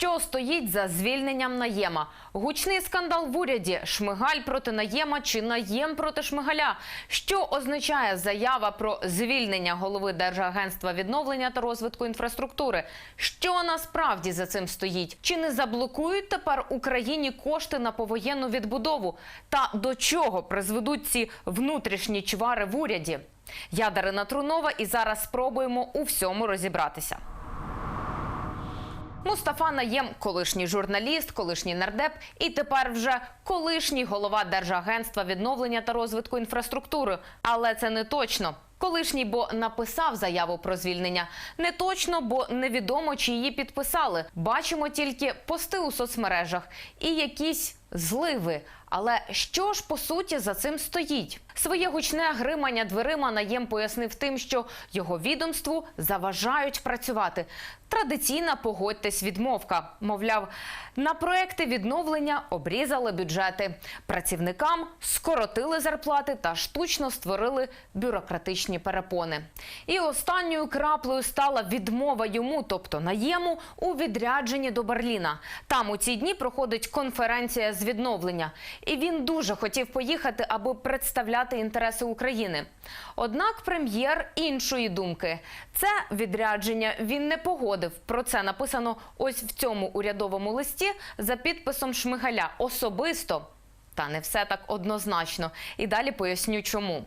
Що стоїть за звільненням Наєма? Гучний скандал в уряді. Шмигаль проти Наєма чи Наєм проти Шмигаля? Що означає заява про звільнення голови Держагентства відновлення та розвитку інфраструктури? Що насправді за цим стоїть? Чи не заблокують тепер Україні кошти на повоєнну відбудову? Та до чого призведуть ці внутрішні чвари в уряді? Я Дарина Трунова і зараз спробуємо у всьому розібратися. Мустафа Наєм – колишній журналіст, колишній нардеп і тепер вже колишній голова Держагентства відновлення та розвитку інфраструктури. Але це не точно. Колишній, бо написав заяву про звільнення. Не точно, бо невідомо, чи її підписали. Бачимо тільки пости у соцмережах і якісь зливи. Але що ж по суті за цим стоїть? Своє гучне гримання дверима наєм пояснив тим, що його відомству заважають працювати. Традиційна погодьтесь відмовка. Мовляв, на проекти відновлення обрізали бюджети. Працівникам скоротили зарплати та штучно створили бюрократичні перепони. І останньою краплею стала відмова йому, тобто наєму, у відрядженні до Берліна. Там у ці дні проходить конференція з відновлення. І він дуже хотів поїхати, аби представляти інтереси України. Однак прем'єр іншої думки. Це відрядження він не погодив. Про це написано ось в цьому урядовому листі за підписом Шмигаля особисто. Та не все так однозначно. І далі поясню, чому.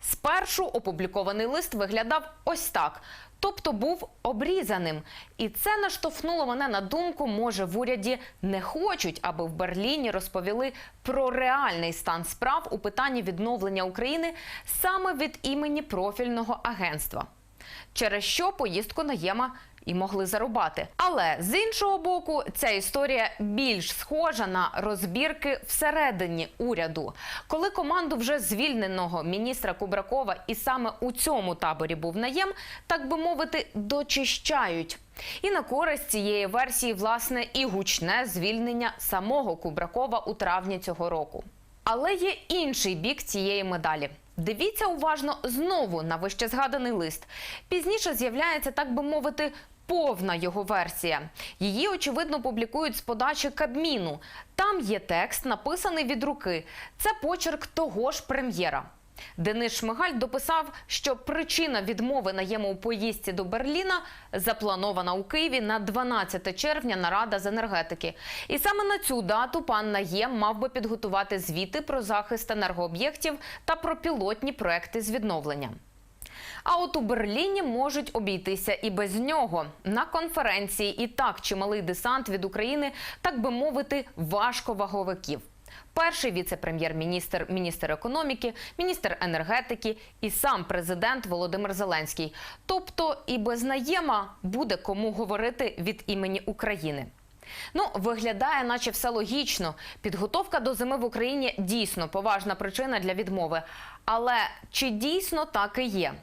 Спершу опублікований лист виглядав ось так. Тобто був обрізаним. І це наштовхнуло мене на думку, може, в уряді не хочуть, аби в Берліні розповіли про реальний стан справ у питанні відновлення України саме від імені профільного агентства. Через що поїздку наєма і могли зарубати. Але з іншого боку, ця історія більш схожа на розбірки всередині уряду, коли команду вже звільненого міністра Кубракова і саме у цьому таборі був наєм, так би мовити, дочищають. І на користь цієї версії, власне, і гучне звільнення самого Кубракова у травні цього року. Але є інший бік цієї медалі. Дивіться уважно знову на вище згаданий лист. Пізніше з'являється, так би мовити, повна його версія. Її, очевидно, публікують з подачі Кабміну. Там є текст, написаний від руки. Це почерк того ж прем'єра. Денис Шмигаль дописав, що причина відмови наєму у поїздці до Берліна запланована у Києві на 12 червня нарада з енергетики. І саме на цю дату пан Наєм мав би підготувати звіти про захист енергооб'єктів та про пілотні проекти з відновлення. А от у Берліні можуть обійтися і без нього. На конференції і так чималий десант від України, так би мовити, важковаговиків. Перший віце-прем'єр-міністр, міністр економіки, міністр енергетики і сам президент Володимир Зеленський. Тобто і без наєма буде кому говорити від імені України. Ну, виглядає, наче все логічно. Підготовка до зими в Україні дійсно поважна причина для відмови. Але чи дійсно так і є?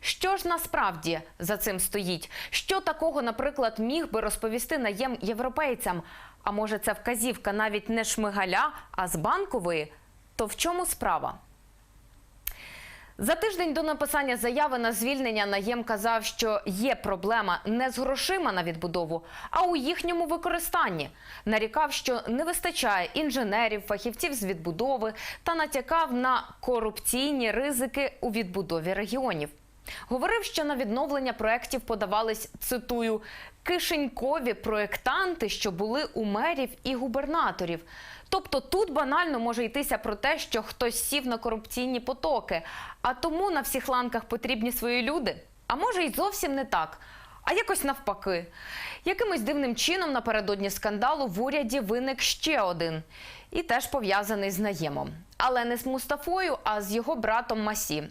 Що ж насправді за цим стоїть? Що такого, наприклад, міг би розповісти наєм європейцям? А може, це вказівка навіть не шмигаля, а з банкової? То в чому справа? За тиждень до написання заяви на звільнення Наєм казав, що є проблема не з грошима на відбудову, а у їхньому використанні. Нарікав, що не вистачає інженерів, фахівців з відбудови та натякав на корупційні ризики у відбудові регіонів. Говорив, що на відновлення проєктів подавались, цитую, кишенькові проєктанти, що були у мерів і губернаторів. Тобто тут банально може йтися про те, що хтось сів на корупційні потоки, а тому на всіх ланках потрібні свої люди. А може й зовсім не так. А якось навпаки. Якимось дивним чином напередодні скандалу в уряді виник ще один. І теж пов'язаний з наємом. Але не з Мустафою, а з його братом Масі.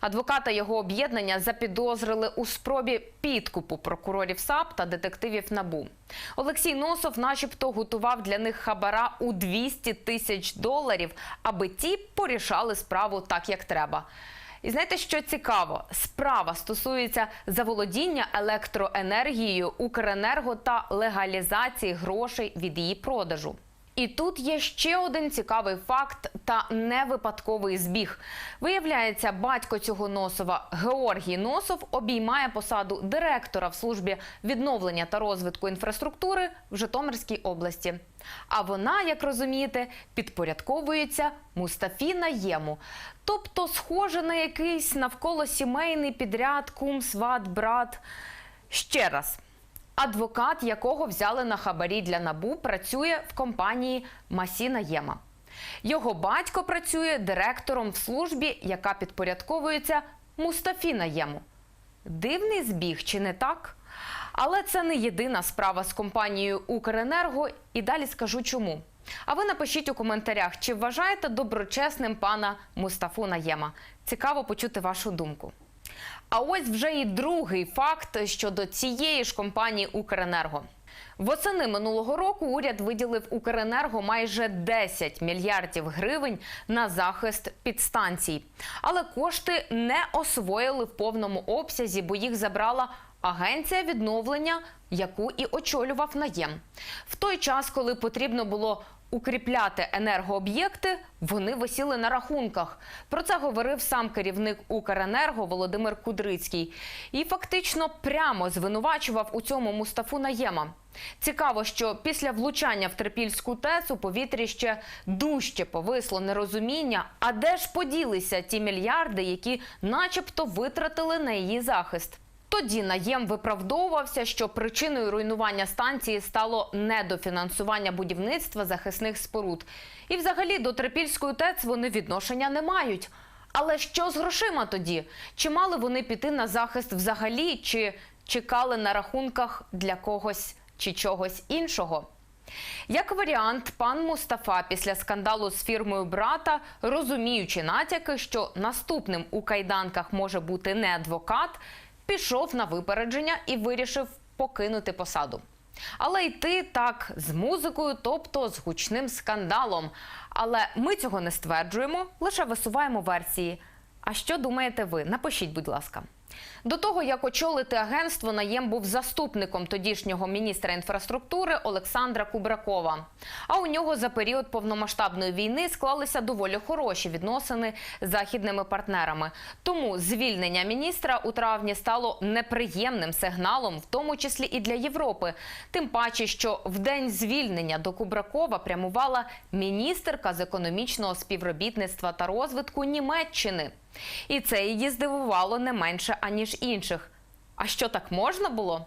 Адвоката його об'єднання запідозрили у спробі підкупу прокурорів САП та детективів НАБУ. Олексій Носов, начебто, готував для них хабара у 200 тисяч доларів, аби ті порішали справу так, як треба. І знаєте, що цікаво? Справа стосується заволодіння електроенергією Укренерго та легалізації грошей від її продажу. І тут є ще один цікавий факт та невипадковий збіг. Виявляється, батько цього Носова Георгій Носов обіймає посаду директора в службі відновлення та розвитку інфраструктури в Житомирській області. А вона, як розумієте, підпорядковується Мустафі Наєму. Тобто, схоже на якийсь навколо сімейний підряд, кум, сват, брат. Ще раз. Адвокат, якого взяли на хабарі для набу, працює в компанії Масіна Єма. Його батько працює директором в службі, яка підпорядковується Мустафі Наєму. Дивний збіг, чи не так? Але це не єдина справа з компанією Укренерго, і далі скажу чому. А ви напишіть у коментарях, чи вважаєте доброчесним пана Мустафу Наєма. Цікаво почути вашу думку. А ось вже і другий факт щодо цієї ж компанії Укренерго. Восени минулого року уряд виділив Укренерго майже 10 мільярдів гривень на захист підстанцій. Але кошти не освоїли в повному обсязі, бо їх забрала агенція відновлення, яку і очолював наєм. В той час, коли потрібно було укріпляти енергооб'єкти, вони висіли на рахунках. Про це говорив сам керівник Укренерго Володимир Кудрицький. І фактично прямо звинувачував у цьому Мустафу Наєма. Цікаво, що після влучання в Трипільську ТЕЦ у повітрі ще дужче повисло нерозуміння, а де ж поділися ті мільярди, які начебто витратили на її захист. Тоді наєм виправдовувався, що причиною руйнування станції стало недофінансування будівництва захисних споруд. І взагалі до Трипільської ТЕЦ вони відношення не мають. Але що з грошима тоді? Чи мали вони піти на захист взагалі, чи чекали на рахунках для когось чи чогось іншого? Як варіант, пан Мустафа після скандалу з фірмою брата, розуміючи натяки, що наступним у кайданках може бути не адвокат, пішов на випередження і вирішив покинути посаду. Але йти так з музикою, тобто з гучним скандалом. Але ми цього не стверджуємо, лише висуваємо версії. А що думаєте ви? Напишіть, будь ласка. До того, як очолити агентство, наєм був заступником тодішнього міністра інфраструктури Олександра Кубракова. А у нього за період повномасштабної війни склалися доволі хороші відносини з західними партнерами. Тому звільнення міністра у травні стало неприємним сигналом, в тому числі і для Європи. Тим паче, що в день звільнення до Кубракова прямувала міністерка з економічного співробітництва та розвитку Німеччини. І це її здивувало не менше, аніж інших. А що так можна було?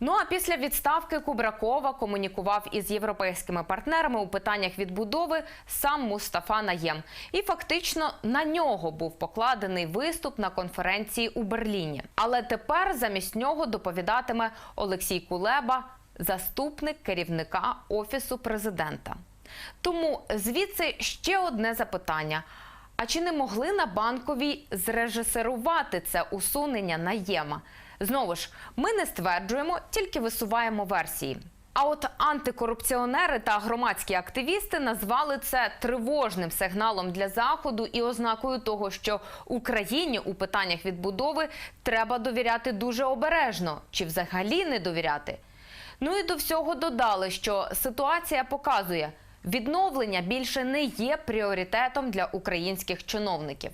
Ну а після відставки Кубракова комунікував із європейськими партнерами у питаннях відбудови сам Мустафа Наєм. І фактично на нього був покладений виступ на конференції у Берліні. Але тепер замість нього доповідатиме Олексій Кулеба, заступник керівника офісу президента. Тому звідси ще одне запитання. А чи не могли на банковій зрежисерувати це усунення наєма? Знову ж, ми не стверджуємо, тільки висуваємо версії. А от антикорупціонери та громадські активісти назвали це тривожним сигналом для заходу і ознакою того, що Україні у питаннях відбудови треба довіряти дуже обережно чи взагалі не довіряти. Ну і до всього додали, що ситуація показує, відновлення більше не є пріоритетом для українських чиновників.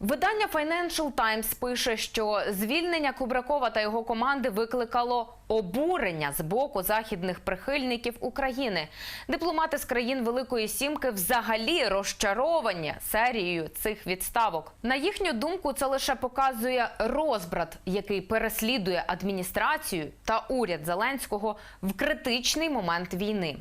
Видання Financial Times пише, що звільнення Кубракова та його команди викликало обурення з боку західних прихильників України. Дипломати з країн Великої Сімки взагалі розчаровані серією цих відставок. На їхню думку, це лише показує розбрат, який переслідує адміністрацію та уряд Зеленського в критичний момент війни.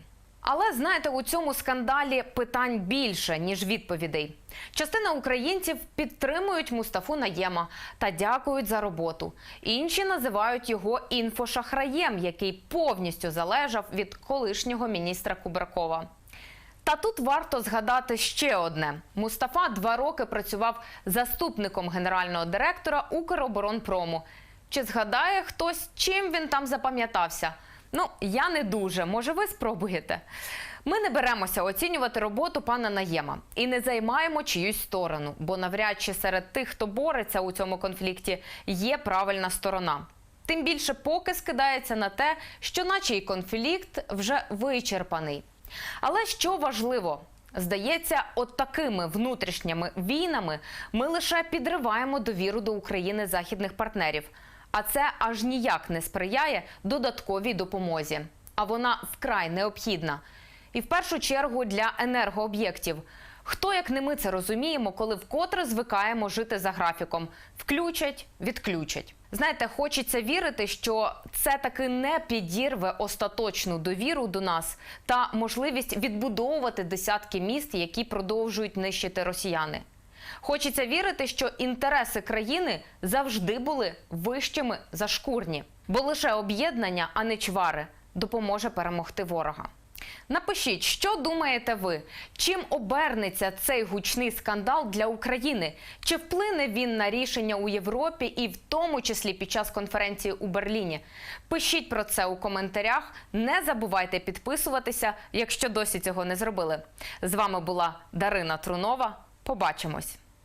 Але знаєте, у цьому скандалі питань більше ніж відповідей. Частина українців підтримують Мустафу Наєма та дякують за роботу. Інші називають його інфошахраєм, який повністю залежав від колишнього міністра Кубракова. Та тут варто згадати ще одне: Мустафа два роки працював заступником генерального директора Укроборонпрому. Чи згадає хтось, чим він там запам'ятався? Ну, я не дуже. Може, ви спробуєте? Ми не беремося оцінювати роботу пана Наєма і не займаємо чиюсь сторону, бо навряд чи серед тих, хто бореться у цьому конфлікті, є правильна сторона. Тим більше поки скидається на те, що наче й конфлікт вже вичерпаний. Але що важливо, здається, от такими внутрішніми війнами ми лише підриваємо довіру до України західних партнерів. А це аж ніяк не сприяє додатковій допомозі. А вона вкрай необхідна. І в першу чергу для енергооб'єктів. Хто як не ми це розуміємо, коли вкотре звикаємо жити за графіком: включать, відключать. Знаєте, хочеться вірити, що це таки не підірве остаточну довіру до нас та можливість відбудовувати десятки міст, які продовжують нищити росіяни. Хочеться вірити, що інтереси країни завжди були вищими за шкурні, бо лише об'єднання, а не чвари, допоможе перемогти ворога. Напишіть, що думаєте ви? Чим обернеться цей гучний скандал для України? Чи вплине він на рішення у Європі і в тому числі під час конференції у Берліні? Пишіть про це у коментарях. Не забувайте підписуватися, якщо досі цього не зробили. З вами була Дарина Трунова. Побачимось.